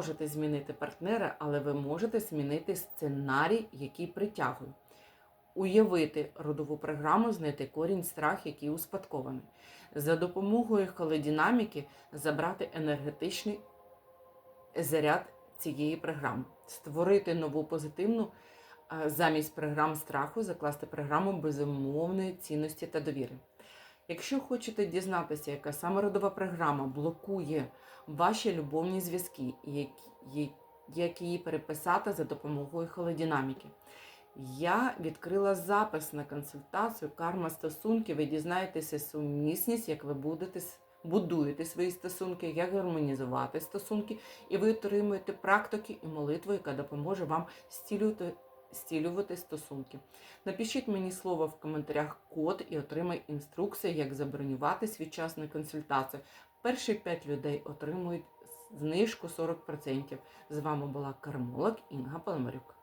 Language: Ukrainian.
можете змінити партнера, але ви можете змінити сценарій, який притягує. Уявити родову програму, знайти корінь страх, який успадкований. За допомогою холодинаміки забрати енергетичний заряд цієї програми, створити нову позитивну замість програм страху, закласти програму безумовної цінності та довіри. Якщо хочете дізнатися, яка саме родова програма блокує ваші любовні зв'язки, як її переписати за допомогою холодинаміки. Я відкрила запис на консультацію карма стосунків. Ви дізнаєтеся сумісність, як ви будете будуєте свої стосунки, як гармонізувати стосунки, і ви отримуєте практики і молитву, яка допоможе вам стілювати, стілювати стосунки. Напишіть мені слово в коментарях код і отримай інструкцію, як забронювати свій час консультацію. Перші 5 людей отримують знижку 40%. З вами була кармолог Інга Паламарюк.